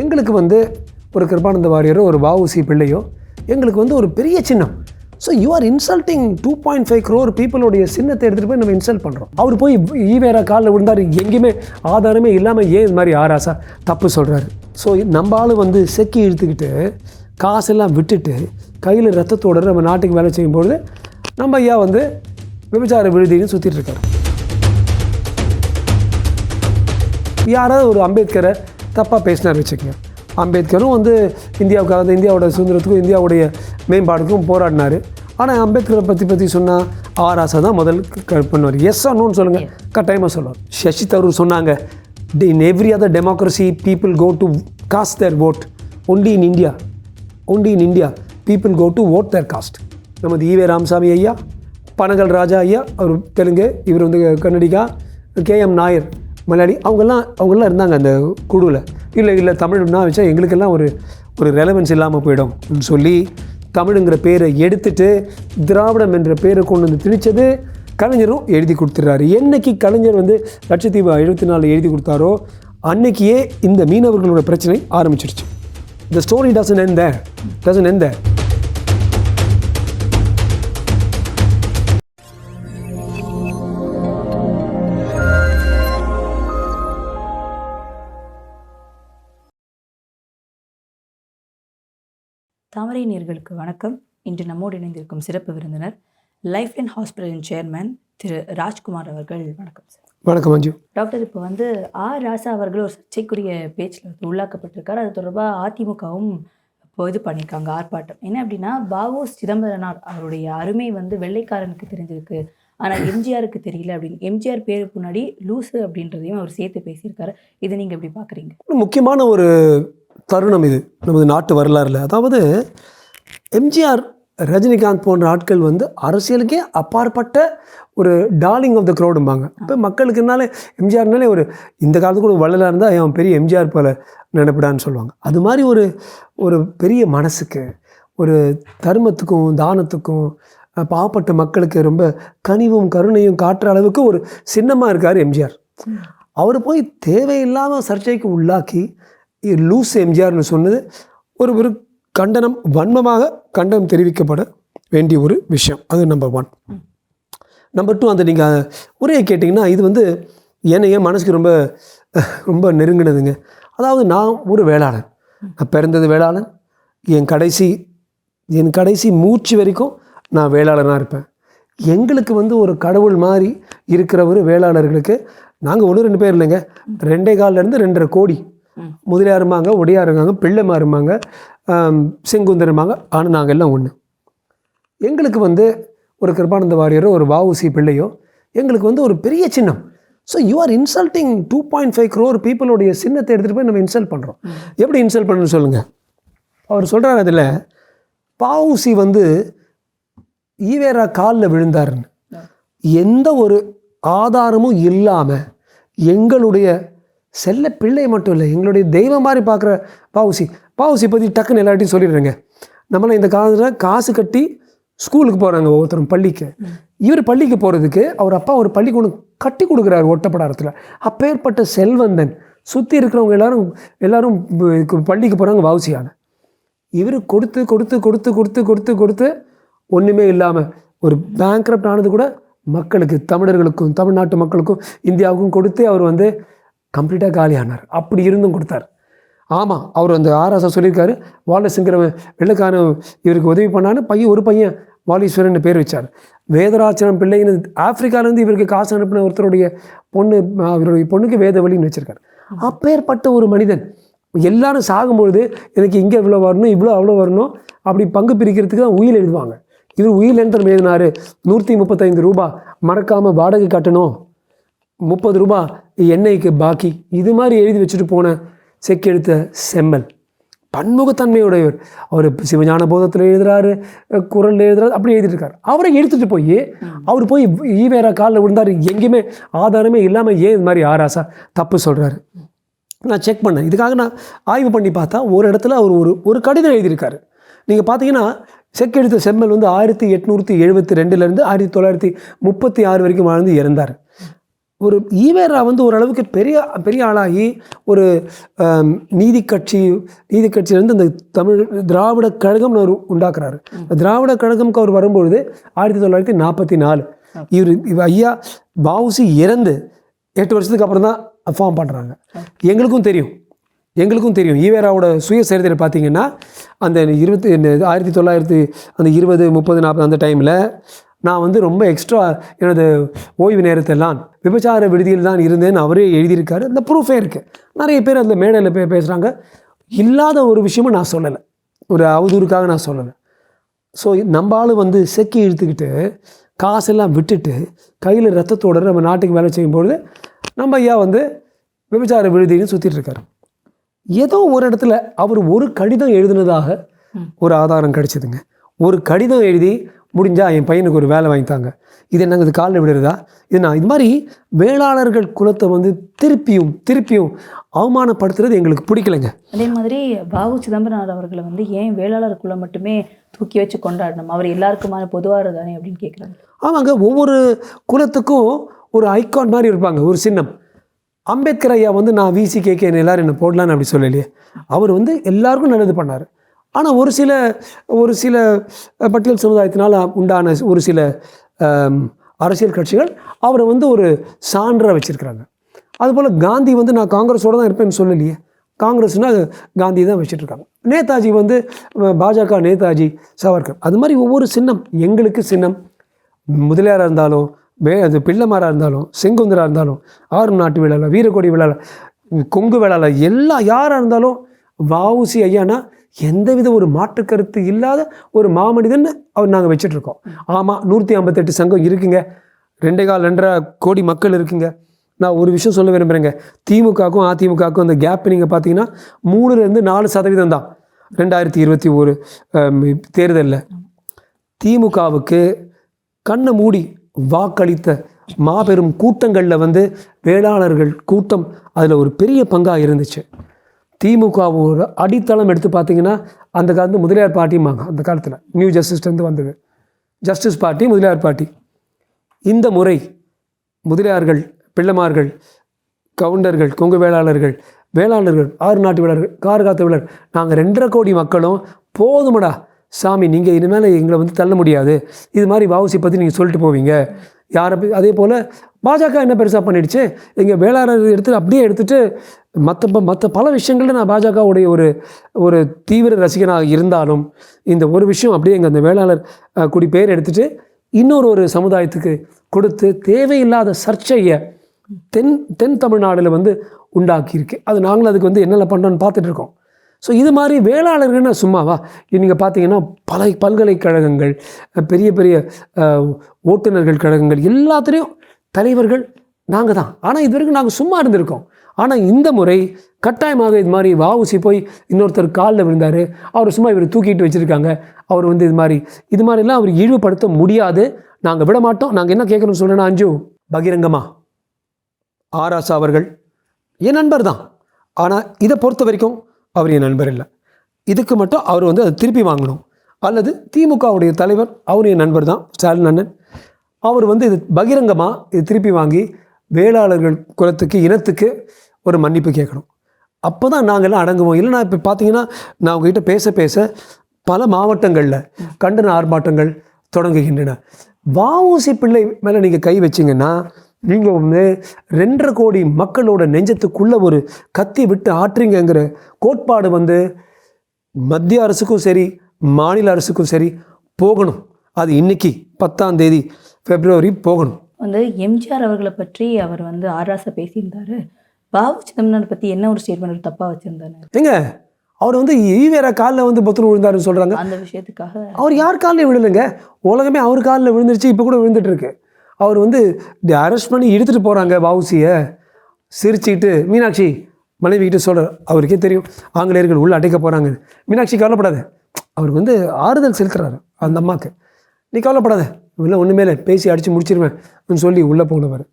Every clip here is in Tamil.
எங்களுக்கு வந்து ஒரு கிருபானந்த வாரியரோ ஒரு வஉசி பிள்ளையோ எங்களுக்கு வந்து ஒரு பெரிய சின்னம். So you are insulting two point five crore பீப்புளுடைய சின்னத்தை எடுத்துகிட்டு போய் நம்ம இன்சல்ட் பண்ணுறோம் அவர் போய் ஈவேரா காலில் விழுந்தார். எங்கேயுமே ஆதாரமே இல்லாமல் ஏன் இது மாதிரி ஆராசா தப்பு சொல்கிறாரு ஸோ நம்ம வந்து செக்கி இழுத்துக்கிட்டு காசெல்லாம் விட்டுட்டு கையில் ரத்தத்தோட நம்ம நாட்டுக்கு வேலை செய்யும்பொழுது நம்ம ஐயா வந்து விபச்சார விடுதின்னு சுற்றிட்டு இருக்காரு. யாராவது ஒரு அம்பேத்கரை தப்பாக பேசினார் வச்சுக்கோங்க அம்பேத்கரும் வந்து இந்தியாவுக்காக வந்து இந்தியாவோட சுதந்திரத்துக்கும் இந்தியாவுடைய மேம்பாடுக்கும் போராடினார். ஆனால் அம்பேத்கரை பற்றி பற்றி சொன்னால் ஆராசா தான் முதல் க- பண்ணுவார். எஸ் ஆனோன்னு சொல்லுங்கள் கட்டாயமாக சொல்லுவார். சசி தரூர் சொன்னாங்க in every other democracy people go to cast their vote. Only in India only in India people go to vote their caste நமது ஈவே ராமசாமி ஐயா பனகல் ராஜா ஐயா அவர் தெலுங்கு இவர் வந்து கன்னடிகா கே எம் நாயர் மலையாளி அவங்கெல்லாம் அவங்கெல்லாம் இருந்தாங்க அந்த குழுவில் இல்லை இல்லை தமிழ்னா வச்சா எங்களுக்கெல்லாம் ஒரு ஒரு ரெலவென்ஸ் இல்லாமல் போயிடும் சொல்லி தமிழுங்கிற பேரை எடுத்துட்டு திராவிடம் என்ற பேரை கொண்டு வந்து திணித்தது கலைஞரும் எழுதி கொடுத்துட்றாரு என்னைக்கு கலைஞர் வந்து லட்சத்தீவு எழுபத்தி நாலு எழுதி கொடுத்தாரோ அன்னைக்கே இந்த மீனவர்களோட பிரச்சனை ஆரம்பிச்சிடுச்சு the story doesn't end doesn't end தாமரை நேர்களுக்கு வணக்கம். இன்று நம்மோடு இணைந்திருக்கும் சிறப்பு விருந்தினர் லைஃப் லைன் ஹாஸ்பிட்டலின் சேர்மன் திரு ராஜ்குமார் அவர்கள். வணக்கம் சார். வணக்கம் மஞ்சு டாக்டர் இப்போ வந்து ஆர் ராசா அவர்கள் ஒரு சர்ச்சைக்குரிய பேச்சில் வந்து உள்ளாக்கப்பட்டிருக்காரு. அது தொடர்பாக அதிமுகவும் இப்போ இது பண்ணியிருக்காங்க ஆர்ப்பாட்டம். என்ன அப்படின்னா பாவோ சிதம்பரனார் அவருடைய அருமை வந்து வெள்ளைக்காரனுக்கு தெரிஞ்சிருக்கு. ஆனால் எம்ஜிஆருக்கு தெரியல அப்படின்னு. எம்ஜிஆர் பேருக்கு முன்னாடி லூசு அப்படின்றதையும் அவர் சேர்த்து பேசியிருக்காரு. இதை நீங்கள் எப்படி பார்க்குறீங்க? முக்கியமான ஒரு தருணம் இது. நமது நாட்டு வரலாறுல. அதாவது எம்ஜிஆர் ரஜினிகாந்த் போன்ற ஆட்கள் வந்து அரசியலுக்கே அப்பாற்பட்ட ஒரு டார்லிங் ஆஃப் த க்ரௌடும்பாங்க இப்போ மக்களுக்குனாலே எம்ஜிஆர்னாலே ஒரு இந்த காலத்துக்கு கூட வள்ளலாக இருந்தால் அவன் பெரிய எம்ஜிஆர் போல நினைப்பிடான்னு சொல்லுவாங்க. அது மாதிரி ஒரு ஒரு பெரிய மனசுக்கு ஒரு தர்மத்துக்கும் தானத்துக்கும் பாவப்பட்ட மக்களுக்கு ரொம்ப கனிவும் கருணையும் காட்டுற அளவுக்கு ஒரு சின்னமாக இருக்கார் எம்ஜிஆர். அவர் போய் தேவையில்லாமல் சர்ச்சைக்கு உள்ளாக்கி லூஸ் எம்ஜிஆர்னு சொன்னது ஒரு ஒரு கண்டனம் வன்மமாக கண்டனம் தெரிவிக்கப்பட வேண்டிய ஒரு விஷயம். அது நம்பர் ஒன் நம்பர் டூ அந்த நீங்கள் உரையை கேட்டிங்கன்னா இது வந்து என்னை என் மனசுக்கு ரொம்ப ரொம்ப நெருங்கினதுங்க. அதாவது நான் ஒரு வேளாளன். நான் பிறந்தது வேளாளன். என் கடைசி என் கடைசி மூச்சு வரைக்கும் நான் வேளாளனாக இருப்பேன். எங்களுக்கு வந்து ஒரு கடவுள் மாதிரி இருக்கிற ஒரு வேளாளர்களுக்கு நாங்கள் ஒன்று ரெண்டு பேர் இல்லைங்க. ரெண்டே கால்லேருந்து ரெண்டரை கோடி முதலியார் இருப்பாங்க ஒடியார் இருக்காங்க பிள்ளைமா இருப்பாங்க ஆம், செங்குந்தர் இருப்பாங்க ஆனால் நாங்கள் எல்லாம் ஒன்று எங்களுக்கு வந்து ஒரு கிருபானந்த வாரியரோ ஒரு வஉசி பிள்ளையோ எங்களுக்கு வந்து ஒரு பெரிய சின்னம். So you are insulting two point five crore பீப்புளுடைய சின்னத்தை எடுத்துகிட்டு போய் நம்ம இன்சல்ட் பண்ணுறோம் எப்படி இன்சல்ட் பண்ணணும்னு சொல்லுங்கள் அவர் சொல்கிறார் அதில் பாவுசி வந்து ஈவேரா காலில் விழுந்தாருன்னு. எந்த ஒரு ஆதாரமும் இல்லாமல் எங்களுடைய செல்ல பிள்ளை மட்டும் இல்லை எங்களுடைய தெய்வம் மாதிரி பார்க்குற பாவுசி. பாவுசி பற்றி டக்குன்னு எல்லார்ட்டையும் சொல்லிடுறேங்க. நம்மளாம் இந்த காலத்தில் காசு கட்டி ஸ்கூலுக்கு போகிறாங்க ஒவ்வொருத்தரும் பள்ளிக்கு. இவர் பள்ளிக்கு போகிறதுக்கு அவர் அப்பா ஒரு பள்ளிக்கூடம் கட்டி கொடுக்குறாரு ஒட்டப்படாரத்தில். அப்பேற்பட்ட செல்வந்தன் சுற்றி இருக்கிறவங்க எல்லாரும் எல்லாரும் பள்ளிக்கு போகிறாங்க வவுசியான இவர் கொடுத்து கொடுத்து கொடுத்து கொடுத்து கொடுத்து கொடுத்து ஒன்றுமே இல்லாமல் ஒரு பேங்க்ரப்ட் ஆனது கூட மக்களுக்கு தமிழர்களுக்கும் தமிழ்நாட்டு மக்களுக்கும் இந்தியாவுக்கும் கொடுத்து அவர் வந்து கம்ப்ளீட்டாக காலியானார். அப்படி இருந்தும் கொடுத்தார். ஆமாம் அவர் அந்த ஆராசா சொல்லியிருக்காரு வாலசுங்கிறவன் வெள்ளைக்காரன் இவருக்கு உதவி பண்ணான்னு பையன் ஒரு பையன் வாலீஸ்வரன் பேர் வச்சார். வேதராச்சரம் பிள்ளைன்னு ஆப்பிரிக்காலேருந்து இவருக்கு காசு அனுப்பின ஒருத்தருடைய பொண்ணு அவருடைய பொண்ணுக்கு வேதவழின்னு வச்சிருக்காரு. அப்பேற்பட்ட ஒரு மனிதன். எல்லாரும் சாகும்பொழுது எனக்கு இங்கே இவ்வளோ வரணும் இவ்வளோ அவ்வளோ வரணும் அப்படி பங்கு பிரிக்கிறதுக்கு தான் உயில் எழுதுவாங்க. இவர் உயில் எந்திரம் எழுதினார் நூற்றி முப்பத்தைந்து ரூபாய் மறக்காமல் வாடகை கட்டணும் முப்பது ரூபா எண்ணெய்க்கு பாக்கி. இது மாதிரி எழுதி வச்சுட்டு போன செக்கெடுத்த செம்மல். பன்முகத்தன்மையுடையவர். அவர் சிவஞான போதத்தில் எழுதுறாரு குரல் எழுதுறாரு அப்படி எழுதிட்டு அவரை எடுத்துட்டு போய் அவர் போய் ஈவேரா காலில் விழுந்தார். எங்கேயுமே ஆதாரமே இல்லாமல் ஏன் இது மாதிரி ஆராசா தப்பு சொல்கிறாரு நான் செக் பண்ணேன். இதுக்காக நான் ஆய்வு பண்ணி பார்த்தா ஒரு இடத்துல அவர் ஒரு ஒரு கடிதம் எழுதியிருக்காரு. நீங்கள் பார்த்தீங்கன்னா செக்கெடுத்த செம்மல் வந்து ஆயிரத்தி எட்நூற்றி எழுபத்தி ரெண்டுலேருந்து ஆயிரத்தி தொள்ளாயிரத்தி முப்பத்தி ஆறு வரைக்கும் வாழ்ந்து இறந்தார். ஒரு ஈவேரா வந்து ஓரளவுக்கு பெரிய பெரிய ஆளாகி ஒரு ஆம், நீதி கட்சி நீதி கட்சியிலேருந்து அந்த தமிழ் திராவிட கழகம்னு ஒரு உண்டாக்குறாரு. திராவிட கழகம்க்கு அவர் வரும்பொழுது ஆயிரத்தி தொள்ளாயிரத்தி நாற்பத்தி நாலு. இவர் இவ ஐயா பாவுசி இறந்து எட்டு வருஷத்துக்கு அப்புறம் தான் ஃபார்ம் பண்ணுறாங்க எங்களுக்கும் தெரியும். எங்களுக்கும் தெரியும். ஈவேராவோட சுயசரித்திரம் பார்த்தீங்கன்னா அந்த இருபத்தி ஆயிரத்தி தொள்ளாயிரத்தி அந்த இருபது முப்பது நாற்பது அந்த டைமில் நான் வந்து ரொம்ப எக்ஸ்ட்ரா எனது ஓய்வு நேரத்தெல்லாம் விபச்சார விடுதியில் தான் இருந்தேன்னு அவரே எழுதியிருக்காரு. அந்த ப்ரூஃபே இருக்குது நிறைய பேர் அந்த மேடையில் பே பேசுகிறாங்க இல்லாத ஒரு விஷயமும் நான் சொல்லலை. ஒரு அவதூறுக்காக நான் சொல்லலை. ஸோ நம்ம ஆளு வந்து செக்கி இழுத்துக்கிட்டு காசெல்லாம் விட்டுட்டு கையில் ரத்தத்தோட நம்ம நாட்டுக்கு வேலை செய்யும்பொழுது நம்ம ஐயா வந்து விபச்சார விடுதின்னு சுற்றிட்டு இருக்காரு. ஏதோ ஒரு இடத்துல அவர் ஒரு கடிதம் எழுதுனதாக ஒரு ஆதாரம் கிடைச்சதுங்க. ஒரு கடிதம் எழுதி முடிஞ்சா என் பையனுக்கு ஒரு வேலை வாங்கி தாங்க இது என்னங்க இது காலில் விடுறதா இது நான் இது மாதிரி வேளாளர்கள் குலத்தை வந்து திருப்பியும் திருப்பியும் அவமானப்படுத்துறது எங்களுக்கு பிடிக்கலைங்க. அதே மாதிரி பாபு சிதம்பரனார் அவர்களை வந்து ஏன் வேளாளர் குலம் மட்டுமே தூக்கி வச்சு கொண்டாடணும்? அவர் எல்லாருக்குமான பொதுவாக தானே அப்படின்னு கேட்குறாங்க ஆமாங்க ஒவ்வொரு குலத்துக்கும் ஒரு ஐகான் மாதிரி இருப்பாங்க ஒரு சின்னம். அம்பேத்கர் ஐயா வந்து நான் விசி கேட்க எல்லாரும் என்ன போடலான்னு அப்படி சொல்லலையே. அவர் வந்து எல்லாருக்கும் நல்லது பண்ணார். ஆனால் ஒரு சில ஒரு சில பட்டியல் சமுதாயத்தினால் உண்டான ஒரு சில அரசியல் கட்சிகள் அவரை வந்து ஒரு சான்றாக வச்சுருக்கிறாங்க. அதுபோல் காந்தி வந்து நான் காங்கிரஸோடு தான் இருப்பேன்னு சொல்லலையே. காங்கிரஸ்னால் காந்தி தான் வச்சுட்ருக்காங்க நேதாஜி வந்து பாஜக நேதாஜி சவர்கர். அது மாதிரி ஒவ்வொரு சின்னம் எங்களுக்கு சின்னம். முதலியாராக இருந்தாலும் வே அது பிள்ளைமாராக இருந்தாலும் செங்குந்தராக இருந்தாலும் ஆறும் நாட்டு விழாவில் வீரக்கோடி விழாவில் கொங்கு விழாவில் எல்லா யாராக இருந்தாலும் வாவுசி ஐயானா எந்தவித ஒரு மாற்று கருத்து இல்லாத ஒரு மாமனிதன் அவர் நாங்கள் வச்சிட்ருக்கோம். ஆமாம் நூற்றி ஐம்பத்தெட்டு சங்கம் இருக்குங்க. ரெண்டே கால் ரெண்டரை கோடி மக்கள் இருக்குங்க. நான் ஒரு விஷயம் சொல்ல விரும்புகிறேங்க திமுகவுக்கும் அதிமுகவுக்கும் அந்த கேப் நீங்கள் பார்த்தீங்கன்னா மூணுலேருந்து நாலு சதவீதம் தான். ரெண்டாயிரத்தி இருபத்தி ஒரு தேர்தலில். திமுகவுக்கு கண்ணை மூடி வாக்களித்த மாபெரும் கூட்டங்களில் வந்து வேளாளர்கள் கூட்டம் அதில் ஒரு பெரிய பங்காக இருந்துச்சு. திமுகவோட அடித்தளம் எடுத்து பார்த்தீங்கன்னா அந்த காலத்து முதலியார் பார்ட்டிம்பாங்க அந்த காலத்தில் நியூ ஜஸ்டிஸ்லேருந்து வந்தது. ஜஸ்டிஸ் பார்ட்டி முதலியார் பார்ட்டி இந்த முறை முதலியார்கள் பிள்ளைமார்கள் கவுண்டர்கள் கொங்கு வேளாளர்கள் வேளாளர்கள் ஆறு நாட்டு வேளாளர்கள் கார்காத்த வேளாளர் நாங்கள் ரெண்டரை கோடி மக்களும் போதுமடா சாமி நீங்கள் இனிமேல் எங்களை வந்து தள்ள முடியாது. இது மாதிரி வாவுசி பற்றி நீங்கள் சொல்லிட்டு போவீங்க. யாரை அதே போல் பாஜக என்ன பெருசாக பண்ணிடுச்சு? எங்கள் வேளாளர் எடுத்து அப்படியே எடுத்துகிட்டு மற்ற மற்ற பல விஷயங்களில் நான் பாஜகவுடைய ஒரு ஒரு தீவிர ரசிகனாக இருந்தாலும் இந்த ஒரு விஷயம் அப்படியே எங்கள் அந்த வேளாளர் குடி பேர் எடுத்துகிட்டு இன்னொரு ஒரு சமுதாயத்துக்கு கொடுத்து தேவையில்லாத சர்ச்சையை தென் தென் தமிழ்நாடில் வந்து உண்டாக்கியிருக்கு. அது நாங்களும் அதுக்கு வந்து என்னென்ன பண்ணுறோன்னு பார்த்துட்ருக்கோம் ஸோ இது மாதிரி வேளாளர்கள்னா சும்மாவா? நீங்கள் பார்த்தீங்கன்னா பல பல்கலைக்கழகங்கள் பெரிய பெரிய ஓட்டுநர்கள் கழகங்கள் எல்லாத்துலேயும் தலைவர்கள் நாங்கள் தான். ஆனால் இது வரைக்கும் நாங்கள் சும்மா இருந்திருக்கோம். ஆனால் இந்த முறை கட்டாயமாக இது மாதிரி வாவுசி போய் இன்னொருத்தர் காலில் விழுந்தார். அவர் சும்மா இவர் தூக்கிட்டு வச்சுருக்காங்க. அவர் வந்து இது மாதிரி இது மாதிரிலாம் அவர் இழிவுபடுத்த முடியாது. நாங்கள் விட மாட்டோம். நாங்கள் என்ன கேட்குறோம்னு சொல்கிறேன்னா அஞ்சு பகிரங்கமா? ஆராசா அவர்கள் என் நண்பர் தான். ஆனால் இதை பொறுத்த வரைக்கும் அவர் என் நண்பர் இல்லை. இதுக்கு மட்டும் அவர் வந்து அதை திருப்பி வாங்கணும். அல்லது திமுகவுடைய தலைவர் அவர் என் நண்பர் தான் ஸ்டாலின் அண்ணன். அவர் வந்து இது பகிரங்கமாக இது திருப்பி வாங்கி வேளாளர்கள் குலத்துக்கு இனத்துக்கு ஒரு மன்னிப்பு கேட்கணும். அப்போ தான் நாங்கள்லாம் அடங்குவோம். இல்லைனா இப்போ பார்த்தீங்கன்னா நான் உங்ககிட்ட பேச பேச பல மாவட்டங்களில் கண்டன ஆர்ப்பாட்டங்கள் தொடங்குகின்றன. வஉசி பிள்ளை மேலே நீங்கள் கை வச்சிங்கன்னா நீங்கள் வந்து ரெண்டரை கோடி மக்களோட நெஞ்சத்துக்குள்ள ஒரு கத்தி விட்டு ஆற்றுங்கங்கிற கோட்பாடு வந்து மத்திய அரசுக்கும் சரி மாநில அரசுக்கும் சரி போகணும். அது இன்னைக்கு பத்தாம் தேதி பிப்ரவரி போகணும். வந்து எம்ஜிஆர் அவர்களை பற்றி அவர் வந்து ஆராசா பேசியிருந்தாரு. பாபு சிதம்பரனார் பற்றி என்ன ஒரு ஸ்டேட்மெண்ட் தப்பாக வச்சுருந்தாரு? ஏங்க அவர் வந்து ஈவேரா காலில் வந்து பத்துரு விழுந்தாருன்னு சொல்கிறாங்க அந்த விஷயத்துக்காக. அவர் யார் காலில் விழலைங்க? உலகமே அவர் காலில் விழுந்துருச்சு இப்போ கூட விழுந்துட்டு இருக்கு. அவர் வந்து அரெஸ்ட் பண்ணி எடுத்துகிட்டு போகிறாங்க வவுசியை சிரிச்சுக்கிட்டு மீனாட்சி மனைவி கிட்ட சொல்கிறார் அவருக்கே தெரியும் ஆங்கிலேயர்கள் உள்ளே அடைக்க போகிறாங்க மீனாட்சி கவலைப்படாத. அவருக்கு வந்து ஆறுதல் செலுத்துறாரு அந்த அம்மாவுக்கு நீ கவலைப்படாத இல்லை ஒன்றுமே இல்லை பேசி அடித்து முடிச்சிருவேன் சொல்லி உள்ளே போனவர்.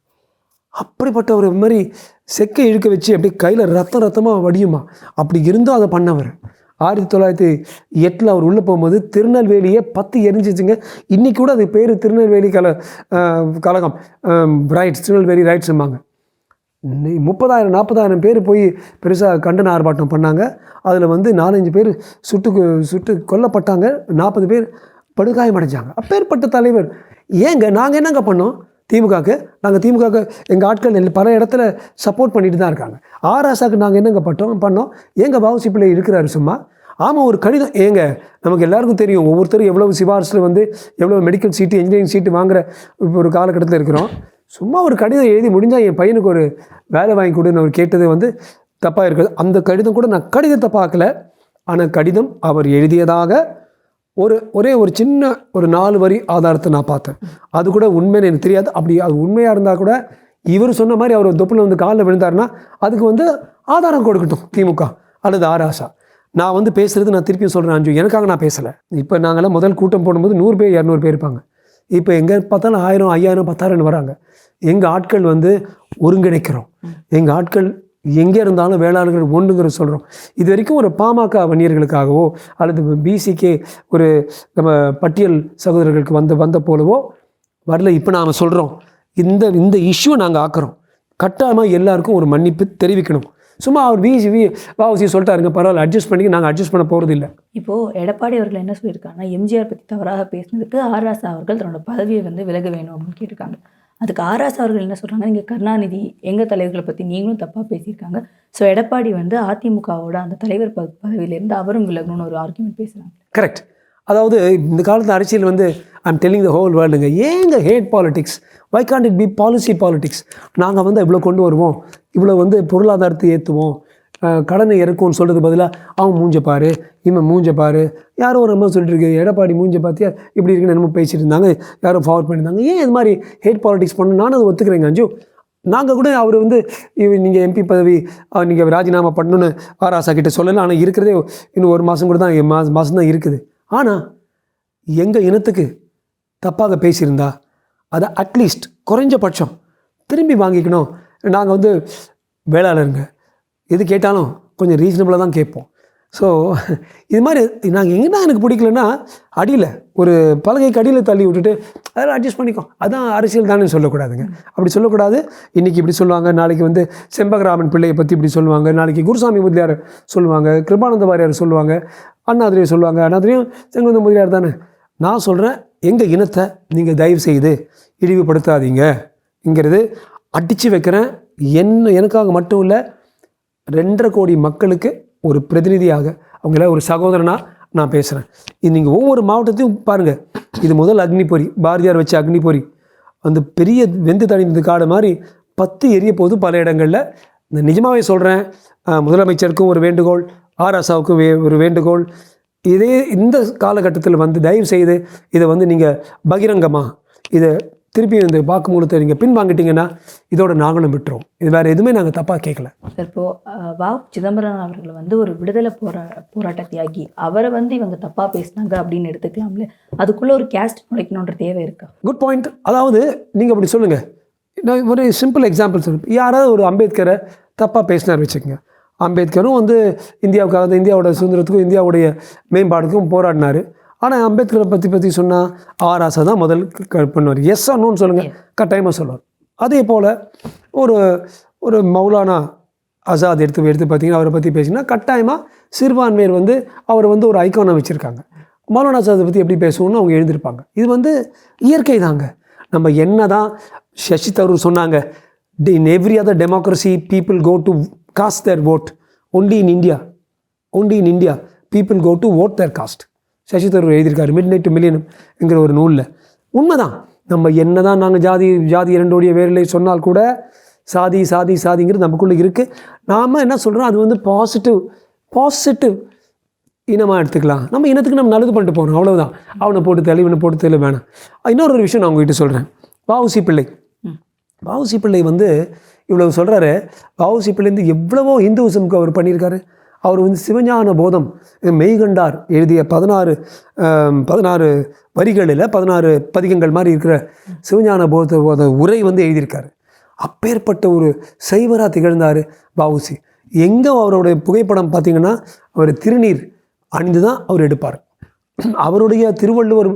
அப்படிப்பட்ட ஒரு மாதிரி செக்கை இழுக்க வச்சு அப்படியே கையில் ரத்தம் ரத்தமாக வடியுமா. அப்படி இருந்தால் அதை பண்ணவர். ஆயிரத்தி தொள்ளாயிரத்தி எட்டில் அவர் உள்ளே போகும்போது திருநெல்வேலியே பத்து எரிஞ்சிச்சுங்க. இன்றைக்கி கூட அது பேர் திருநெல்வேலி கல கழகம். ரைட்ஸ் திருநெல்வேலி ரைட்ஸும்பாங்க இன்னை முப்பதாயிரம் நாற்பதாயிரம் பேர் போய் பெருசாக கண்டன ஆர்ப்பாட்டம் பண்ணாங்க. அதில் வந்து நாலஞ்சு பேர் சுட்டு சுட்டு கொல்லப்பட்டாங்க. நாற்பது பேர் படுகாயமடைஞ்சாங்க. அப்பேற்பட்ட தலைவர். ஏங்க நாங்கள் என்னங்க பண்ணோம்? திமுகவுக்கு நாங்கள் திமுகவுக்கு எங்கள் ஆட்கள் பல இடத்துல சப்போர்ட் பண்ணிட்டு தான் இருக்காங்க. ஆர்எஸ்ஆக்கு நாங்கள் என்னங்க பட்டோம் பண்ணோம்? ஏங்க பாவசி பிள்ளை இருக்கிறாரு சும்மா? ஆமாம் ஒரு கடிதம். ஏங்க நமக்கு எல்லாருக்கும் தெரியும் ஒவ்வொருத்தரும் எவ்வளவு சிபாரிசில் வந்து எவ்வளோ மெடிக்கல் சீட்டு இன்ஜினியரிங் சீட்டு வாங்குற இப்போ ஒரு காலகட்டத்தில் இருக்கிறோம். சும்மா ஒரு கடிதம் எழுதி முடிஞ்சால் என் பையனுக்கு ஒரு வேலை வாங்கி கொடுன்னு அவர் கேட்டது வந்து தப்பாக இருக்குது. அந்த கடிதம் கூட நான் கடிதத்தை பார்க்கல ஆனால் கடிதம் அவர் எழுதியதாக ஒரு ஒரே ஒரு சின்ன ஒரு நாலு வரி ஆதாரத்தை நான் பார்த்தேன். அது கூட உண்மைன்னு எனக்கு தெரியாது. அப்படி அது உண்மையாக இருந்தால் கூட இவர் சொன்ன மாதிரி அவர் தொப்புல வந்து காலில் விழுந்தாருன்னா அதுக்கு வந்து ஆதாரம் கொடுக்கட்டும் திமுக அல்லது ஆராசா நான் வந்து பேசுகிறது நான் திருப்பியும் சொல்கிறேன் அஞ்சு. எனக்காக நான் பேசலை. இப்போ நாங்களாம் முதல் கூட்டம் போடும்போது நூறு பேர் இரநூறு பேர் இருப்பாங்க. இப்போ எங்கே பார்த்தாலும் ஆயிரம் ஐயாயிரம் பத்தாயிரம்னு வராங்க. எங்கள் ஆட்கள் வந்து ஒருங்கிணைக்கிறோம். எங்கள் ஆட்கள் எங்கே இருந்தாலும் வேளாண்கள் ஒன்றுங்கிற சொல்கிறோம் இது வரைக்கும் ஒரு பாமக வன்னியர்களுக்காகவோ அல்லது பிசிகே ஒரு நம்ம பட்டியல் சகோதரர்களுக்கு வந்த வந்த போலவோ வரல இப்போ நாம் சொல்கிறோம் இந்த இந்த இஷ்யூ நாங்கள் ஆக்குறோம். கட்டாயமாக எல்லாருக்கும் ஒரு மன்னிப்பு தெரிவிக்கணும். சும்மா அவர் விசி வி வாவசி சொல்லிட்டாருங்க பரவாயில்ல அட்ஜஸ்ட் பண்ணி நாங்கள் அட்ஜஸ்ட் பண்ண போகிறது இல்லை இப்போது எடப்பாடி அவர்கள் என்ன சொல்லியிருக்காங்கன்னா எம்ஜிஆர் பற்றி தவறாக பேசினதுக்கு ஆர்ராசா அவர்கள் தன்னோட பதவியை வந்து விலக வேணும் அப்படின்னு கேட்டிருக்காங்க. அதுக்கு ஆர்ராசா அவர்கள் என்ன சொல்கிறாங்க நீங்கள் கருணாநிதி எங்கள் தலைவர்களை பற்றி நீங்களும் தப்பாக பேசியிருக்காங்க. ஸோ எடப்பாடி வந்து அதிமுகவோட அந்த தலைவர் ப பதவியிலேருந்து அவரும் விலகணும்னு ஒரு ஆர்குமெண்ட் பேசுகிறாங்க கரெக்ட் அதாவது இந்த காலத்து அரசியல் வந்து ஐம் டெல்லிங் த ஹோல் வேர்ல்டுங்க ஏங்க hate politics why can't it be policy politics நாங்கள் வந்து இவ்வளோ கொண்டு வருவோம். இவ்வளோ வந்து பொருளாதாரத்தை ஏற்றுவோம் கடனை இறக்கும்னு சொல்கிறது பதிலாக அவன் மூஞ்ச பாரு இவன் மூஞ்ச பாரு. யாரோ ஒரு நம்ம சொல்லிட்டு இருக்கு எடப்பாடி மூஞ்ச பார்த்தியா இப்படி இருக்குன்னு என்னமோ பேசிட்டு இருந்தாங்க யாரோ ஃபார்வர்ட் பண்ணியிருந்தாங்க. ஏன் இது மாதிரி ஹேட் பாலிட்டிக்ஸ் பண்ணணும்? நானும் அதை ஒத்துக்கிறேங்க அஞ்சு. நாங்கள் கூட அவர் வந்து நீங்கள் எம்பி பதவி நீங்கள் ராஜினாமா பண்ணணும்னு ஆர் ஆசா கிட்ட சொல்லலை. ஆனால் இருக்கிறதே இன்னும் ஒரு மாதம் கூட தான் மாதம் மாதம் தான் இருக்குது. ஆனால் எங்கள் இனத்துக்கு தப்பாக பேசியிருந்தா அதை அட்லீஸ்ட் குறைஞ்சபட்சம் திரும்பி வாங்கிக்கணும். நாங்கள் வந்து வேளாளருங்க எது கேட்டாலும் கொஞ்சம் ரீசனபிளாக தான் கேட்போம். ஸோ இது மாதிரி நாங்கள் எங்கன்னா எனக்கு பிடிக்கலன்னா அடியில் ஒரு பலகைக்கு அடியில் தள்ளி விட்டுட்டு அதெல்லாம் அட்ஜஸ்ட் பண்ணிக்கோ. அதான் அரசியல் தானே சொல்லக்கூடாதுங்க. அப்படி சொல்லக்கூடாது. இன்றைக்கி இப்படி சொல்லுவாங்க நாளைக்கு வந்து செம்பகராமன் பிள்ளையை பற்றி இப்படி சொல்லுவாங்க நாளைக்கு குருசாமி முதலியார் சொல்லுவாங்க கிருபானந்த வாரியார் சொல்லுவாங்க அண்ணாதிரியை சொல்லுவாங்க அண்ணாதிரியும் செங்கந்த முதலியார் தானே. நான் சொல்கிறேன் எங்கள் இனத்தை நீங்கள் தயவு செய்து இழிவுபடுத்தாதீங்கிறது அடித்து வைக்கிறேன். என்ன எனக்காக மட்டும் இல்லை ரெண்டரை கோடி மக்களுக்கு ஒரு பிரதிநிதியாக அவங்கள ஒரு சகோதரனாக நான் பேசுகிறேன் இது நீங்கள் ஒவ்வொரு மாவட்டத்தையும் பாருங்கள் இது முதல் அக்னிபொறி பாரதியார் வச்ச அக்னிபொறி அந்த பெரிய வெந்து தணிந்த காடு மாதிரி பத்து எரிய போது பல இடங்களில் இந்த நிஜமாகவே சொல்கிறேன் முதலமைச்சருக்கும் ஒரு வேண்டுகோள் ஆராசாவுக்கும் வே ஒரு வேண்டுகோள். இதே இந்த காலகட்டத்தில் வந்து தயவு செய்து இதை வந்து நீங்கள் பகிரங்கமாக இதை திருப்பி இந்த வாக்குமூலத்தை நீங்கள் பின்வாங்கிட்டீங்கன்னா இதோட நாங்களும் விட்டுருவோம். இது வேறு எதுவுமே நாங்கள் தப்பாக கேட்கல சார் இப்போ அஹ், வ சிதம்பரம் அவர்கள் வந்து ஒரு விடுதலை போரா போராட்ட தியாகி அவரை வந்து இவங்க தப்பாக பேசினாங்க அப்படின்னு எடுத்துக்கலாம்ல? அதுக்குள்ளே ஒரு கேஸ்ட் நுழைக்கணுன்ற தேவை இருக்கா? குட் பாயிண்ட் அதாவது நீங்கள் அப்படி சொல்லுங்கள் நான் ஒரு சிம்பிள் எக்ஸாம்பிள் சொல்லுங்கள் யாராவது ஒரு அம்பேத்கரை தப்பாக பேசினார் வச்சுக்கோங்க. அம்பேத்கரும் வந்து இந்தியாவுக்காக இந்தியாவோட சுதந்திரத்துக்கும் இந்தியாவுடைய மேம்பாடுக்கும் போராடினார். ஆனால் அம்பேத்கரை பற்றி பற்றி சொன்னால் ஆர் ஆசா தான் முதல் பண்ணுவார். எஸ் அண்ணோன்னு சொல்லுங்கள் கட்டாயமாக சொல்லுவார். அதே போல் ஒரு ஒரு மௌலானா ஆசாத் எடுத்து எடுத்து பார்த்தீங்கன்னா அவரை பற்றி பேசினா கட்டாயமாக சிறுபான்மையர் வந்து அவர் வந்து ஒரு ஐக்கானை வச்சுருக்காங்க மௌலானா ஆசாத்தை பற்றி எப்படி பேசுவோம்னு அவங்க எழுதியிருப்பாங்க இது வந்து இயற்கை தாங்க. நம்ம என்ன தான் சசி தரூர் சொன்னாங்க in every other democracy people go to cast their vote. Only in India only in India people go to vote their caste Shashi Tharoor எழுதியிருக்காரு மிட் நைட் மில்லியனம் என்கிற ஒரு நூலில். உண்மைதான். நம்ம என்ன தான் நாங்கள் ஜாதி ஜாதி இரண்டோடைய வேரிலை சொன்னால் கூட சாதி சாதி சாதிங்கிறது நமக்குள்ளே இருக்குது நாம் என்ன சொல்கிறோம் அது வந்து பாசிட்டிவ் பாசிட்டிவ் இனமாக எடுத்துக்கலாம். நம்ம இனத்துக்கு நம்ம நல்லது பண்ணிட்டு போகிறோம் அவ்வளவுதான். அவனை போட்டு தள்ளி இவனை போட்டு தள்ளி வேணாம். இன்னொரு ஒரு விஷயம் நான் உங்ககிட்ட சொல்கிறேன் வாவுசி பிள்ளை. வாவுசி பிள்ளை வந்து இவ்வளவு சொல்கிறாரு வாவுசி பிள்ளை வந்து எவ்வளவோ இந்துவிசம்க்கு அவர் பண்ணியிருக்காரு. அவர் வந்து சிவஞான போதம் மெய்கண்டார் எழுதிய பதினாறு பதினாறு வரிகளில் பதினாறு பதிகங்கள் மாதிரி இருக்கிற சிவஞான போத போத உரை வந்து எழுதியிருக்காரு. அப்பேற்பட்ட ஒரு சைவராக திகழ்ந்தார் பாவுசி. எங்கே அவருடைய புகைப்படம் பார்த்திங்கன்னா அவர் திருநீர் அணிந்து தான் அவர் எடுப்பார். அவருடைய திருவள்ளுவர்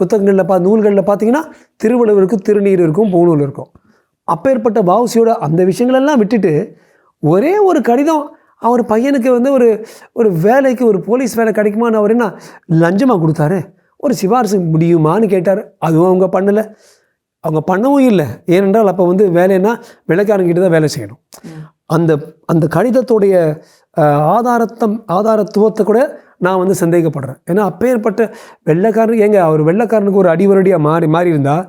புத்தகங்களில் பா நூல்களில் பார்த்தீங்கன்னா திருவள்ளுவருக்கும் திருநீர் இருக்கும் பூநூல் இருக்கும். அப்பேற்பட்ட பாவுசியோட அந்த விஷயங்களெல்லாம் விட்டுட்டு ஒரே ஒரு கடிதம் அவர் பையனுக்கு வந்து ஒரு ஒரு வேலைக்கு ஒரு போலீஸ் வேலை கிடைக்குமான்னு அவர் என்ன லஞ்சமாக கொடுத்தாரு? ஒரு சிபாரிசு முடியுமான்னு கேட்டார். அதுவும் அவங்க பண்ணலை. அவங்க பண்ணவும் இல்லை. ஏனென்றால் அப்போ வந்து வேலைன்னா வெள்ளைக்காரங்கிட்ட தான் வேலை செய்யணும். அந்த அந்த கடிதத்துடைய ஆதாரத்தம் ஆதாரத்துவத்தை கூட நான் வந்து சந்தேகப்படுறேன். ஏன்னா அப்பேற்பட்ட வெள்ளைக்காரன் ஏங்க அவர் வெள்ளைக்காரனுக்கு ஒரு அடிவரடியாக மாறி மாறி இருந்தால்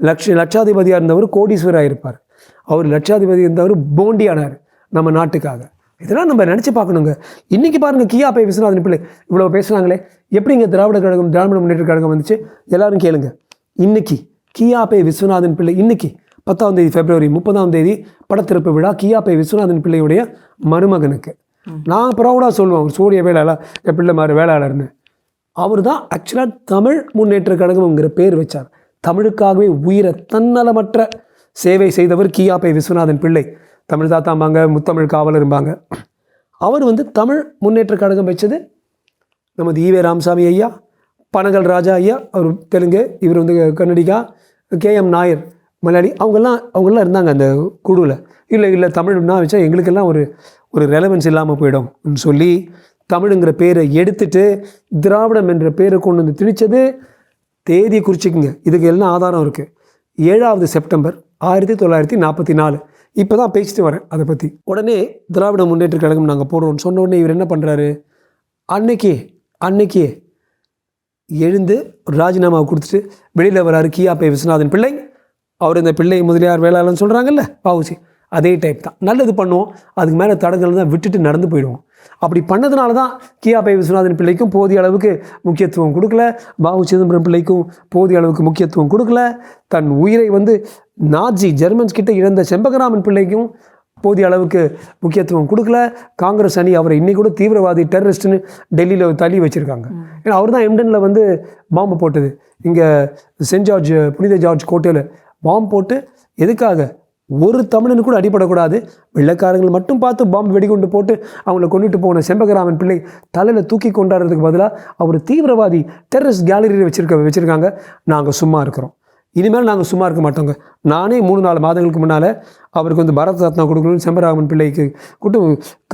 லட்ச லட்சாதிபதியாக இருந்தவர் கோடீஸ்வராக இருப்பார் அவர் லட்சாதிபதி இருந்தவர் போண்டியானார் நம்ம நாட்டுக்காக. இதெல்லாம் நம்ம நினச்சி பார்க்கணுங்க. இன்றைக்கி பாருங்கள் கியா போய் விஸ்வநாதன் பிள்ளை இவ்வளோ பேசுனாங்களே. எப்படிங்க திராவிட கழகம் திராவிட முன்னேற்ற கழகம் வந்துச்சு? எல்லாரும் கேளுங்க. இன்றைக்கி கியா பை விஸ்வநாதன் பிள்ளை இன்றைக்கி பத்தாம் தேதி பிப்ரவரி முப்பதாம் தேதி படத்திறப்பு விழா கியா பை விஸ்வநாதன் பிள்ளையுடைய மருமகனுக்கு. நான் ப்ரௌடாக சொல்லுவேன் சூரிய வேளாளர் என் பிள்ளை மாதிரி வேளாளர்னு. அவர் தான் ஆக்சுவலாக தமிழ் முன்னேற்ற கழகம்ங்கிற பேர் வச்சார். தமிழுக்காகவே உயிரை தன்னலமற்ற சேவை செய்தவர் கியாப்பை விஸ்வநாதன் பிள்ளை. தமிழ் தாத்தாம்பாங்க முத்தமிழ் காவலரும்பாங்க அவர் வந்து தமிழ் முன்னேற்ற கழகம் வச்சது நமது ஈவே ராமசாமி ஐயா பனகல் ராஜா ஐயா அவர் தெலுங்கு இவர் வந்து கன்னடிகா கே எம் நாயர் மலையாளி அவங்கெல்லாம் அவங்கெல்லாம் இருந்தாங்க அந்த குழுவில் இல்லை இல்லை தமிழ்னா வச்சா எங்களுக்கெல்லாம் ஒரு ஒரு ரெலவன்ஸ் இல்லாமல் போயிடும் சொல்லி தமிழுங்கிற பேரை எடுத்துட்டு திராவிடம் என்ற பேரை கொண்டு வந்து திணிச்சது தேதி குறிச்சிக்கங்க. இதுக்கு எல்லாம் ஆதாரம் இருக்குது ஏழாவது செப்டம்பர் ஆயிரத்தி தொள்ளாயிரத்தி நாற்பத்தி நாலு. இப்போ தான் பேசிட்டு வரேன் அதை பற்றி உடனே திராவிட முன்னேற்ற கழகம் நாங்கள் போடுறோம்னு சொன்ன உடனே இவர் என்ன பண்ணுறாரு அன்னைக்கே அன்னைக்கே எழுந்து ராஜினாமா கொடுத்துட்டு வெளியில் வராரு பே. விஸ்வநாதன் பிள்ளை. அவர் இந்த பிள்ளை முதலியார் வேளாளர்னு சொல்கிறாங்கல்ல பாவுசி. அதே டைப் தான். நல்லது பண்ணுவோம். அதுக்கு மேலே தடங்கள் தான் விட்டுட்டு நடந்து போயிடுவோம். அப்படி பண்ணதுனால தான் கியாப்பை விஸ்வநாதன் பிள்ளைக்கும் போதிய அளவுக்கு முக்கியத்துவம் கொடுக்கல. பாபு சிதம்பரம் பிள்ளைக்கும் போதிய அளவுக்கு முக்கியத்துவம் கொடுக்கல. தன் உயிரை வந்து நாஜி ஜெர்மன்ஸ் கிட்ட இழந்த செம்பகராமன் பிள்ளைக்கும் போதிய அளவுக்கு முக்கியத்துவம் கொடுக்கல. காங்கிரஸ் அணி அவரை இன்னைக்கு கூட தீவிரவாதி டெரரிஸ்ட்னு டெல்லியில் தள்ளி வச்சுருக்காங்க. ஏன்னா அவர் தான் எம்டனில் வந்து பாம்பு போட்டது. இங்கே சென்ட் ஜார்ஜ் புனித ஜார்ஜ் கோட்டையில் பாம்பு போட்டு எதுக்காக ஒரு தமிழனு கூட அடிபடக்கூடாது. வெள்ளைக்காரங்களை மட்டும் பார்த்து பாம்பு வெடிகுண்டு போட்டு அவங்கள கொண்டுட்டு போன செம்பகராமன் பிள்ளை தலையில் தூக்கி கொண்டாடுறதுக்கு பதிலாக அவர் தீவிரவாதி டெரரிஸ்ட் கேலரியில் வச்சுருக்க வச்சுருக்காங்க. நாங்கள் சும்மா இருக்கிறோம். இனிமேல் நாங்கள் சும்மா இருக்க மாட்டோங்க. நானே மூணு நாலு மாதங்களுக்கு முன்னால் அவருக்கு வந்து பாரத ரத்னா கொடுக்கணும்னு செம்பராமன் பிள்ளைக்கு கூட்டு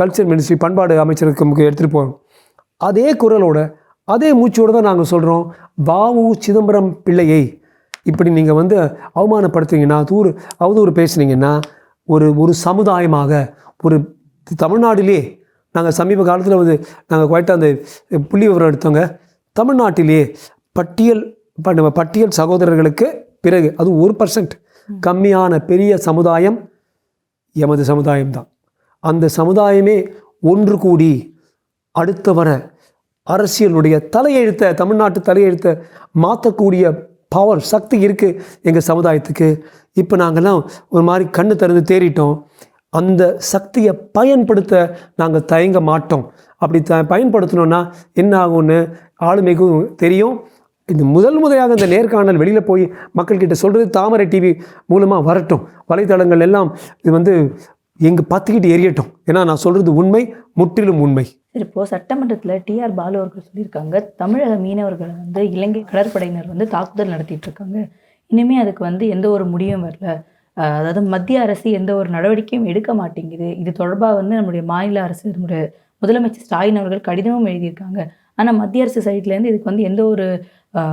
கல்ச்சர் மினிஸ்ட்ரி பண்பாடு அமைச்சருக்கு எடுத்துகிட்டு போகிறோம் அதே குரலோட அதே மூச்சோடு தான் நாங்கள் சொல்கிறோம் பாவு சிதம்பரம் பிள்ளையை இப்படி நீங்கள் வந்து அவமானப்படுத்துறீங்கன்னா தூர் அவதூறு பேசுனீங்கன்னா ஒரு ஒரு சமுதாயமாக ஒரு தமிழ்நாட்டிலே நாங்கள் சமீப காலத்தில் வந்து நாங்கள் குவாய்ட்டாக அந்த புள்ளி விவரம் எடுத்தோங்க. தமிழ்நாட்டிலே பட்டியல் நம்ம பட்டியல் சகோதரர்களுக்கு பிறகு அது ஒரு பர்சன்ட் கம்மியான பெரிய சமுதாயம் எமது சமுதாயம்தான். அந்த சமுதாயமே ஒன்று கூடி அடுத்த வர அரசியலுடைய தலையெழுத்தை தமிழ்நாட்டு தலையெழுத்தை மாற்றக்கூடிய பவர் சக்தி இருக்குது எங்கள் சமுதாயத்துக்கு. இப்போ நாங்கள்லாம் ஒரு மாதிரி கண்ணு திறந்து தேறிட்டோம். அந்த சக்தியை பயன்படுத்த நாங்கள் தயங்க மாட்டோம். அப்படி த பயன்படுத்தினோன்னா என்ன ஆகும்னு ஆளுமைக்கும் தெரியும். இந்த முதல் முறையாக இந்த நேர்காணல் வெளியில் போய் மக்கள்கிட்ட சொல்கிறது தாமரை டிவி மூலமாக வரட்டும். வலைத்தளங்கள் எல்லாம் இது வந்து எங்கள் பத்துக்கிட்டு எரியட்டும். ஏன்னா நான் சொல்கிறது உண்மை முற்றிலும் உண்மை. சரி இப்போ சட்டமன்றத்தில் டிஆர் பாலு அவர்கள் சொல்லியிருக்காங்க தமிழக மீனவர்களை வந்து இலங்கை கடற்படையினர் வந்து தாக்குதல் நடத்திட்டு இருக்காங்க. இனிமே அதுக்கு வந்து எந்த ஒரு முடிவும் வரல. அதாவது மத்திய அரசு எந்த ஒரு நடவடிக்கையும் எடுக்க மாட்டேங்குது. இது தொடர்பாக வந்து நம்முடைய மாநில அரசு நம்முடைய முதலமைச்சர் ஸ்டாலின் அவர்கள் கடிதமும் எழுதியிருக்காங்க. ஆனால் மத்திய அரசு சைட்லேருந்து இதுக்கு வந்து எந்த ஒரு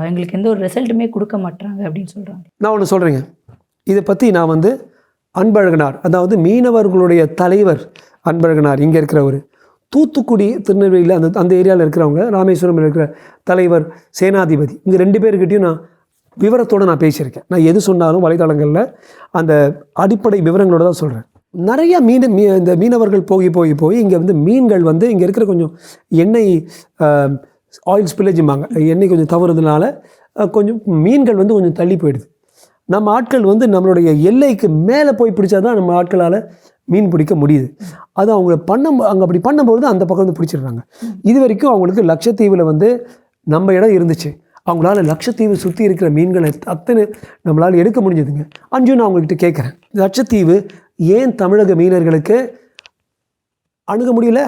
எங்களுக்கு எந்த ஒரு ரிசல்ட்டுமே கொடுக்க மாட்றாங்க அப்படின்னு சொல்கிறாங்க நான் ஒன்று சொல்கிறேங்க இதை பற்றி நான் வந்து அன்பழகனார். அதாவது மீனவர்களுடைய தலைவர் அன்பழகனார். இங்கே இருக்கிறவர். தூத்துக்குடி திருநெல்வேலியில் அந்த அந்த ஏரியாவில் இருக்கிறவங்க ராமேஸ்வரம் இருக்கிற தலைவர் சேனாதிபதி. இங்கே ரெண்டு பேர்கிட்டையும் நான் விவரத்தோடு நான் பேசியிருக்கேன். நான் எது சொன்னாலும் வலைதளங்களில் அந்த அடிப்படை விவரங்களோட தான் சொல்கிறேன் நிறைய மீன் மீ இந்த மீனவர்கள் போய் போய் போய் இங்கே வந்து மீன்கள் வந்து இங்கே இருக்கிற கொஞ்சம் எண்ணெய் ஆயில் ஸ்பில்லேஜும்பாங்க எண்ணெய் கொஞ்சம் தவறுறதுனால கொஞ்சம் மீன்கள் வந்து கொஞ்சம் தள்ளி போயிடுது. நம்ம ஆட்கள் வந்து நம்மளுடைய எல்லைக்கு மேலே போய் பிடிச்சா தான் நம்ம ஆட்களால் மீன் பிடிக்க முடியுது. அது அவங்க பண்ண அங்கே அப்படி பண்ணும்பொழுது அந்த பக்கம் வந்து பிடிச்சிடுறாங்க. இது வரைக்கும் அவங்களுக்கு லட்சத்தீவில் வந்து நம்ம இடம் இருந்துச்சு. அவங்களால லட்சத்தீவு சுற்றி இருக்கிற மீன்களை அத்தனை நம்மளால் எடுக்க முடிஞ்சதுங்க. அஞ்சு நான் அவங்ககிட்ட கேட்குறேன். லட்சத்தீவு ஏன் தமிழக மீனர்களுக்கு அணுக முடியல?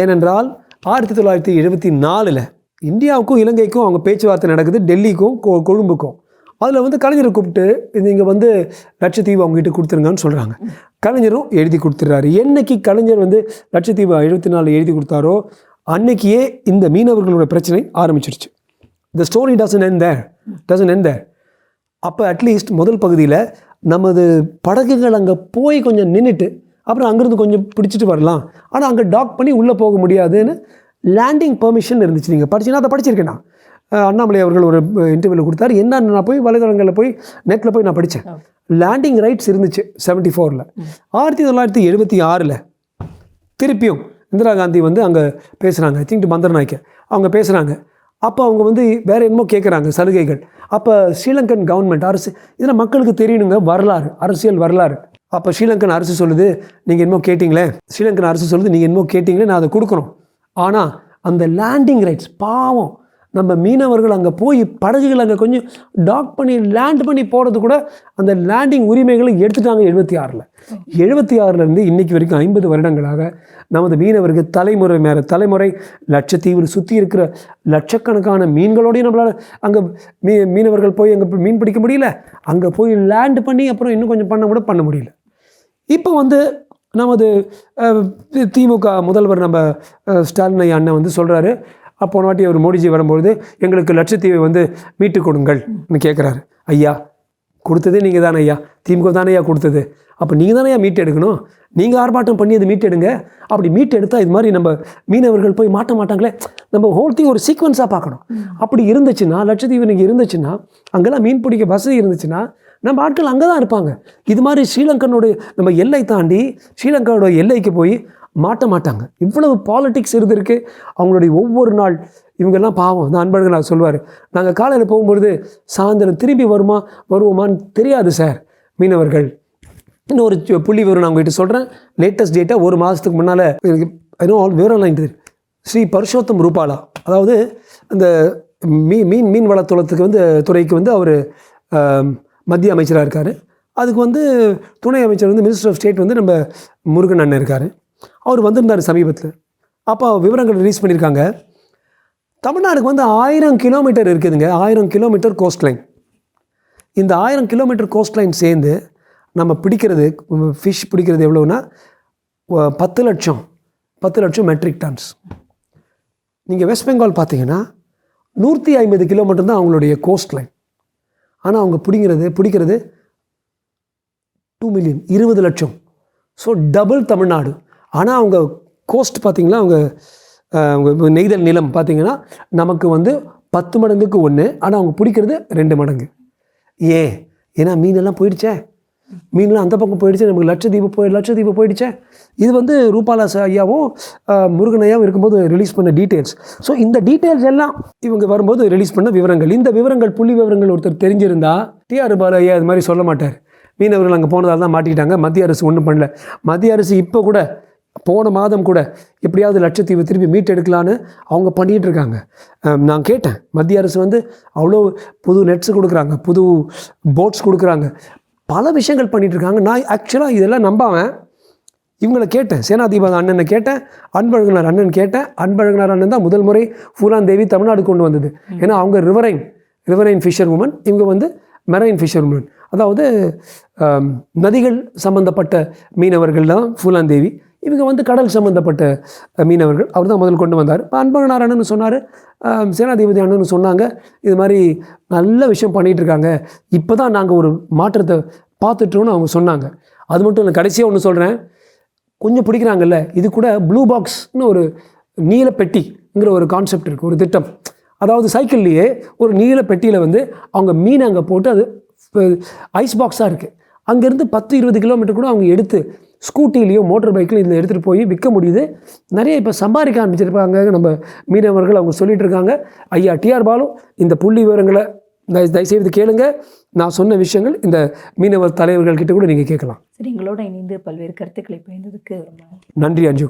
ஏனென்றால் ஆயிரத்தி தொள்ளாயிரத்தி எழுபத்தி நாலில் இந்தியாவுக்கும் இலங்கைக்கும் அவங்க பேச்சுவார்த்தை நடக்குது டெல்லிக்கும் கொழும்புக்கும். அதில் வந்து கலைஞரை கூப்பிட்டு நீங்கள் வந்து லட்சத்தீவு அவங்ககிட்ட கொடுத்துருங்கன்னு சொல்கிறாங்க கலைஞரும் எழுதி கொடுத்துட்றாரு என்னைக்கு கலைஞர் வந்து லட்சத்தீவு எழுபத்தி நாலு எழுதி கொடுத்தாரோ அன்னைக்கே இந்த மீனவர்களோட பிரச்சனை ஆரம்பிச்சிருச்சு. The story doesn't end there. Doesn't end அப்போ அட்லீஸ்ட் முதல் பகுதியில் நமது படகுகள் அங்கே போய் கொஞ்சம் நின்றுட்டு அப்புறம் அங்கேருந்து கொஞ்சம் பிடிச்சிட்டு வரலாம். ஆனால் அங்கே டாக் பண்ணி உள்ளே போக முடியாதுன்னு லேண்டிங் பெர்மிஷன் இருந்துச்சு. நீங்கள் படிச்சீங்கன்னா அதை படிச்சிருக்கேன் நான். அண்ணாமலை அவர்கள் ஒரு இன்டர்வியூவில் கொடுத்தாரு. என்னன்னு நான் போய் வலைதளங்களில் போய் நெட்டில் போய் நான் படித்தேன் லேண்டிங் ரைட்ஸ் இருந்துச்சு செவன்ட்டி ஃபோரில் ஆயிரத்தி தொள்ளாயிரத்தி எழுபத்தி ஆறில் திருப்பியும் இந்திரா காந்தி வந்து அங்கே பேசுகிறாங்க ஐ திங்க் மந்தர் நாய்க்கு. அவங்க பேசுகிறாங்க அப்போ அவங்க வந்து வேற என்னமோ கேட்குறாங்க சலுகைகள். அப்போ ஸ்ரீலங்கன் கவர்மெண்ட் அரசு இதில் மக்களுக்கு தெரியணுங்க. வரலாறு அரசியல் வரலாறு. அப்போ ஸ்ரீலங்கன் அரசு சொல்லுது நீங்கள் என்னமோ கேட்டிங்களே? ஸ்ரீலங்கன் அரசு சொல்லுது நீங்கள் என்னமோ கேட்டிங்களே நான் அதை கொடுக்குறோம் ஆனால் அந்த லேண்டிங் ரைட்ஸ் பாவம். நம்ம மீனவர்கள் அங்கே போய் படகுகள் அங்கே கொஞ்சம் டாக் பண்ணி லேண்ட் பண்ணி போகிறது கூட அந்த லேண்டிங் உரிமைகளை எடுத்துட்டாங்க எழுபத்தி ஆறில். எழுபத்தி ஆறிலேருந்து இன்னைக்கு வரைக்கும் ஐம்பது வருடங்களாக நமது மீனவர்கள் தலைமுறை மேலே தலைமுறை லட்சத்தீவில் சுற்றி இருக்கிற லட்சக்கணக்கான மீன்களோடையும் நம்மளால் அங்கே மீ மீனவர்கள் போய் அங்கே மீன் பிடிக்க முடியல. அங்கே போய் லேண்ட் பண்ணி அப்புறம் இன்னும் கொஞ்சம் பண்ண கூட பண்ண முடியல. இப்போ வந்து நமது திமுக முதல்வர் நம்ம ஸ்டாலினை ஸ்டாலின் அண்ணன் வந்து சொல்கிறாரு போன வாட்டி அவர் மோடிஜி வரும்பொழுது எங்களுக்கு லட்சத்தீவை வந்து மீட்டு கொடுங்கள்னு கேட்குறாரு. ஐயா கொடுத்ததே நீங்கள் தானே ஐயா? திமுக தானே ஐயா கொடுத்தது. அப்போ நீங்கள் தானே ஐயா மீட்டு எடுக்கணும்? நீங்கள் ஆர்ப்பாட்டம் பண்ணி அது மீட்டு எடுங்க. அப்படி மீட்டு எடுத்தால் இது மாதிரி நம்ம மீனவர்கள் போய் மாட்ட மாட்டாங்களே? நம்ம ஹோல் திங் ஒரு சீக்வன்ஸாக பார்க்கணும். அப்படி இருந்துச்சுன்னா லட்சத்தீவு நீங்கள் இருந்துச்சுன்னா அங்கெல்லாம் மீன் பிடிக்க வசதி இருந்துச்சுன்னா நம்ம ஆட்கள் அங்கே தான் இருப்பாங்க. இது மாதிரி ஸ்ரீலங்கனுடைய நம்ம எல்லை தாண்டி ஸ்ரீலங்காவோட எல்லைக்கு போய் மாட்ட மாட்டாங்க. இவ்வளவு பாலிடிக்ஸ் இருந்திருக்கு. அவங்களுடைய ஒவ்வொரு நாள் இவங்கெல்லாம் பாவம். அந்த அன்பர்கள் நான் சொல்லுவார் நாங்கள் காலையில் போகும்பொழுது சாயந்தரம் திரும்பி வருமா? வருவோமான்னு தெரியாது சார் மீனவர்கள் இன்னொரு புள்ளி விவரம் நான் உங்ககிட்ட சொல்கிறேன் லேட்டஸ்ட் டேட்டாக ஒரு மாதத்துக்கு முன்னால் எனக்கு இன்னும் ஆல் விவரம்லாம் தெரியும் ஸ்ரீ பருஷோத்தம் ரூபாலா. அதாவது அந்த மீ மீன் மீன் வளத்துலத்துக்கு வந்து துறைக்கு வந்து அவர் மத்திய அமைச்சராக இருக்கார். அதுக்கு வந்து துணை அமைச்சர் வந்து மினிஸ்டர் ஆஃப் ஸ்டேட் வந்து நம்ம முருகன் அண்ணன் இருக்கார். அவர் வந்திருந்தார் சமீபத்தில். அப்போ விவரங்கள் ரிலீஸ் பண்ணியிருக்காங்க தமிழ்நாடுக்கு வந்து ஆயிரம் கிலோமீட்டர் இருக்குதுங்க. ஆயிரம் கிலோமீட்டர் கோஸ்ட் லைன் இந்த ஆயிரம் கிலோமீட்டர் கோஸ்ட் லைன் சேர்ந்து நம்ம பிடிக்கிறது ஃபிஷ் பிடிக்கிறது எவ்வளோன்னா பத்து லட்சம். பத்து லட்சம் மெட்ரிக் டன்ஸ் நீங்கள் வெஸ்ட் பெங்கால் பார்த்தீங்கன்னா நூற்றி ஐம்பது கிலோமீட்டர் தான் அவங்களுடைய கோஸ்ட் லைன் ஆனால் அவங்க பிடிங்கிறது பிடிக்கிறது டூ மில்லியன் இருபது லட்சம். So double Tamil Nadu. ஆனால் அவங்க கோஸ்ட் பார்த்தீங்கன்னா அவங்க அவங்க நெய்தல் நிலம் பார்த்தீங்கன்னா நமக்கு வந்து பத்து மடங்குக்கு ஒன்று ஆனால் அவங்க பிடிக்கிறது ரெண்டு மடங்கு. ஏன்? ஏன்னா மீனெல்லாம் போயிடுச்சே. மீன்லாம் அந்த பக்கம் போயிடுச்சு நமக்கு லட்சத்தீவு போய் லட்சத்தீவு போயிடுச்சே. இது வந்து ரூபாலா ஐயாவும் முருகனையாவும் முருகன் ஐயாவும் இருக்கும்போது ரிலீஸ் பண்ண டீட்டெயில்ஸ் ஸோ இந்த டீட்டெயில்ஸ் எல்லாம் இவங்க வரும்போது ரிலீஸ் பண்ண விவரங்கள். இந்த விவரங்கள் புள்ளி விவரங்கள் ஒருத்தர் தெரிஞ்சிருந்தா டிஆர் பாலு ஐயா இது மாதிரி சொல்ல மாட்டார். மீனவர்கள் அங்கே போனதால் தான் மாட்டிக்கிட்டாங்க. மத்திய அரசு ஒன்றும் பண்ணல. மத்திய அரசு இப்போ கூட போன மாதம் கூட எப்படியாவது லட்சத்தீவு திருப்பி மீட்டெடுக்கலான்னு அவங்க பண்ணிகிட்டு இருக்காங்க நான் கேட்டேன். மத்திய அரசு வந்து அவ்வளோ புது நெட்ஸ் கொடுக்குறாங்க புது போட்ஸ் கொடுக்குறாங்க. பல விஷயங்கள் பண்ணிகிட்டு இருக்காங்க நான் ஆக்சுவலாக இதெல்லாம் நம்பாமல் இவங்களை கேட்டேன். சேனாதிபதி அண்ணனை கேட்டேன் அன்பழகனார் அண்ணன் கேட்டேன். அன்பழகனார் அண்ணன் தான் முதல் முறை ஃபூலான் தேவி தமிழ்நாடு கொண்டு வந்தது. ஏன்னா அவங்க ரிவரைன் ரிவரைன் ஃபிஷர் உமன் இவங்க வந்து மெரைன் ஃபிஷர் உமன் அதாவது நதிகள் சம்பந்தப்பட்ட மீனவர்கள் தான் ஃபூலான் தேவி இவங்க வந்து கடல் சம்மந்தப்பட்ட மீனவர்கள். அவர் தான் முதல் கொண்டு வந்தார். இப்போ அன்பழகனார் அண்ணன் சொன்னார். சேனாதிபதி அண்ணன் சொன்னாங்க. இது மாதிரி நல்ல விஷயம் பண்ணிகிட்டு இருக்காங்க. இப்போ தான் நாங்கள் ஒரு மாற்றத்தை பார்த்துட்டோன்னு அவங்க சொன்னாங்க. அது மட்டும் இல்லை கடைசியாக ஒன்று சொல்கிறேன் கொஞ்சம் பிடிக்கிறாங்கல்ல இது கூட ப்ளூ பாக்ஸ்னு ஒரு நீல பெட்டிங்கிற ஒரு கான்செப்ட் இருக்குது ஒரு திட்டம். அதாவது சைக்கிள்லேயே ஒரு நீல பெட்டியில் வந்து அவங்க மீன் அங்கே போட்டு அது ஐஸ் பாக்ஸாக இருக்குது அங்கேருந்து பத்து இருபது கிலோமீட்டர் கூட அவங்க எடுத்து ஸ்கூட்டிலேயோ மோட்டார் பைக்கில் இதில் எடுத்துகிட்டு போய் விற்க முடியுது. நிறைய இப்போ சம்பாதிக்க ஆரம்பிச்சிருப்பாங்க. நம்ம மீனவர்கள் அவங்க சொல்லிட்டு இருக்காங்க. ஐயா டிஆர் பாலு இந்த புள்ளி விவரங்களை தயவு தயவுசெய்து கேளுங்க. நான் சொன்ன விஷயங்கள் இந்த மீனவர் தலைவர்கள் கிட்ட கூட நீங்கள் கேட்கலாம். சரி எங்களோட இணைந்து பல்வேறு கருத்துக்களை பயந்ததுக்கு. நன்றி அஞ்சு.